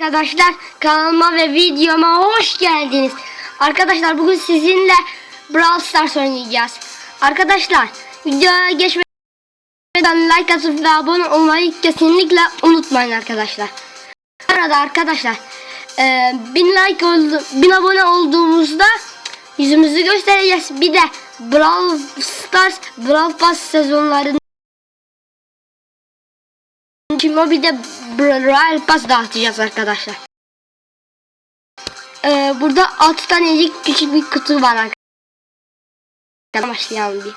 Arkadaşlar kanalıma ve videoma hoş geldiniz. Arkadaşlar bugün sizinle Brawl Stars oynayacağız. Arkadaşlar videoya geçmeden like atıp ve abone olmayı kesinlikle unutmayın arkadaşlar. Arada arkadaşlar e, bin like oldu, bin abone olduğumuzda yüzümüzü göstereceğiz. Bir de Brawl Stars Brawl Pass sezonlarını Şimdi bir de Royal Pass dağıtacağız arkadaşlar. Ee, burada 6 tanecik küçük bir kutu var arkadaşlar. Başlayalım bir.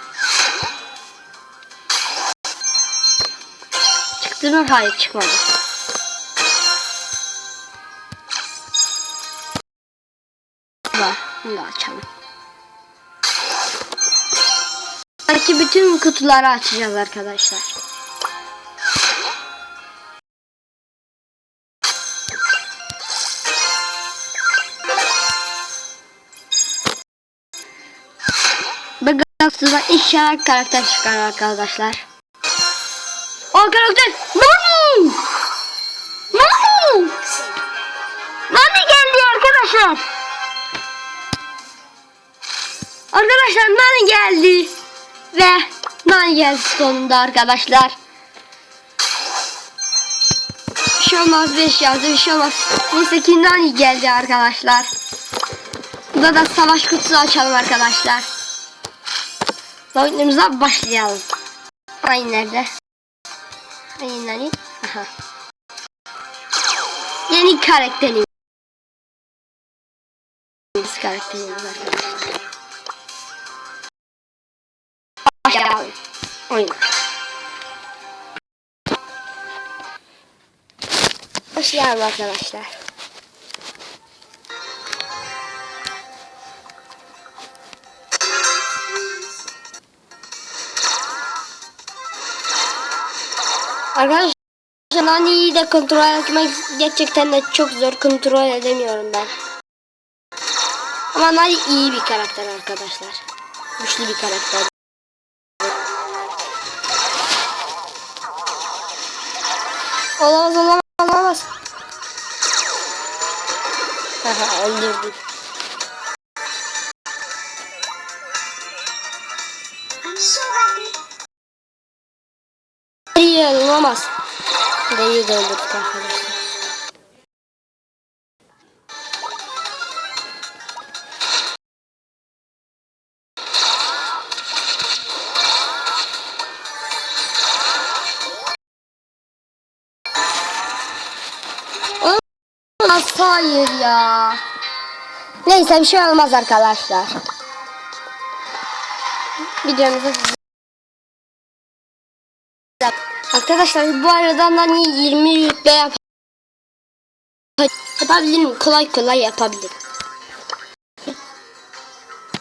Çıktı mı? Hayır çıkmadı. Var. Bunu da açalım. Belki bütün kutuları açacağız arkadaşlar. Bakalım inşallah karakter çıkar arkadaşlar. O karakter Nani! Nani! Nani geldi arkadaşlar. Arkadaşlar Nani geldi. Ve Nani geldi sonunda arkadaşlar. Bir şey olmaz 5 yazdı bir şey olmaz. Neyse ki Nani geldi arkadaşlar. Burada da savaş kutusu açalım arkadaşlar. Oyunumuza başlayalım. Ay nerede? Ay nerede? Aha. Yeni karakterimiz. karakterimiz arkadaşlar. Başlayalım. Oyun. Başlayalım arkadaşlar. Arkadaşlar Nani'yi de kontrol etmek gerçekten de çok zor kontrol edemiyorum ben. Ama Nani iyi bir karakter arkadaşlar. Güçlü bir karakter. Olamaz olamaz olamaz. Haha öldürdük. İyi olamaz. Dayı da arkadaşlar. Hayır ya. Neyse bir şey olmaz arkadaşlar. Videomuzu Arkadaşlar bu arada Nani 20 rütbe yap yapabilirim. Kolay kolay yapabilirim.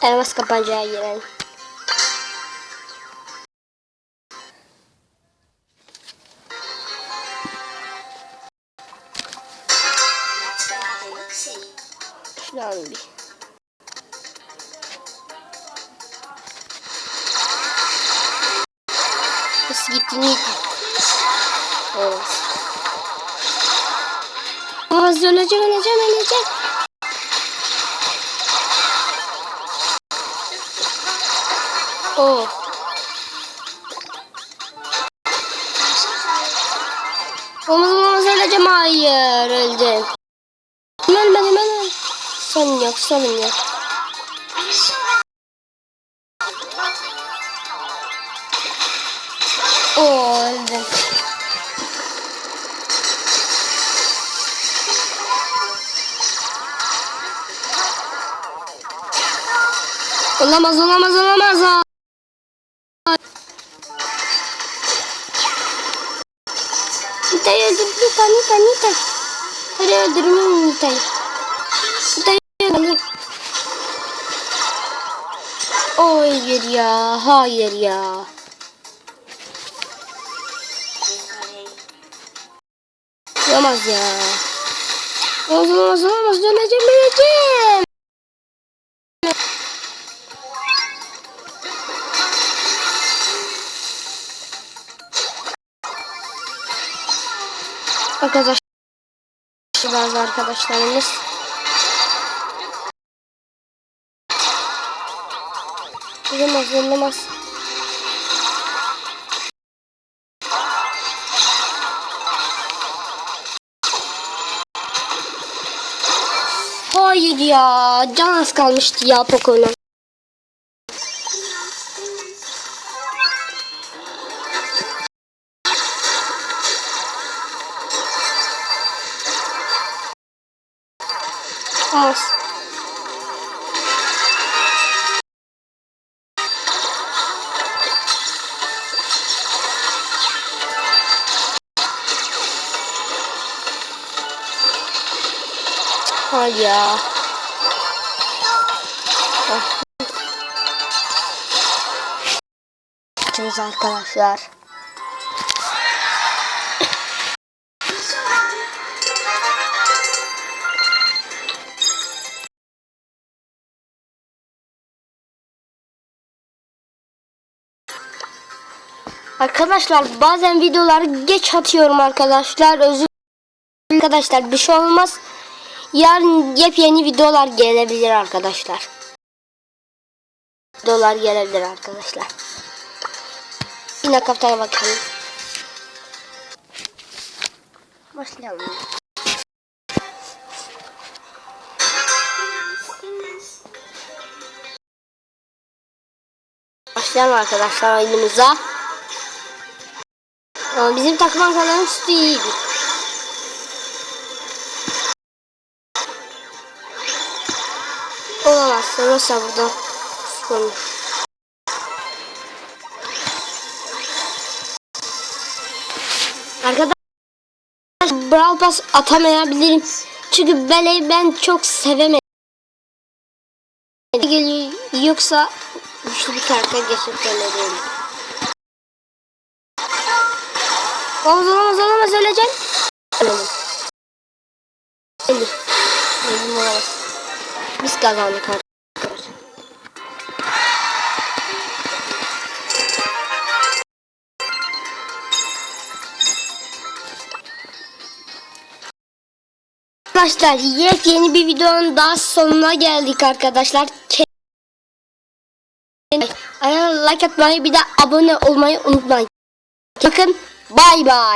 Elmas kapancaya girelim. Alalım bir. Nasıl gittiğini Olmaz. Olmaz öleceğim öleceğim öleceğim. Oh. Olmaz olmaz öleceğim hayır öldüm. Ölmedim ölmedim. Son yok sonum yok. Oo öldüm. Olamaz olamaz olamaz. Nita'yı öldür Nita Nita Nita. Hadi öldürmeyeyim Nita'yı. Nita'yı öldürmeyeyim. Hayır ya hayır ya. Olamaz ya. Olamaz olamaz olamaz öleceğim Arkadaşlar bazı arkadaşlarımız. Yılmaz yılmaz. Hayır ya. Can az kalmıştı ya Poco'nun. Az. Hadi ya. Ah. Gidiyoruz arkadaşlar. Arkadaşlar bazen videoları geç atıyorum arkadaşlar. Özür arkadaşlar bir şey olmaz. Yarın yepyeni videolar gelebilir arkadaşlar. Videolar gelebilir arkadaşlar. Bir nakaftaya bakalım. Başlayalım. Başlayalım arkadaşlar oyunumuza. Ama bizim takım arkaların üstü iyiydi. Olamaz. Rosa burada. Sormuş. Arkadaşlar Brawl Pass atamayabilirim. Çünkü Bele'yi ben çok sevemedim. Yoksa güçlü bir karakter gerçekten öyleyim. Olamaz olamaz olamaz öleceğim. Ölelim. Ölelim olamaz. Biz kazandık arkadaşlar. Arkadaşlar yepyeni bir videonun daha sonuna geldik arkadaşlar. Like atmayı bir de abone olmayı unutmayın. Bakın bay bay.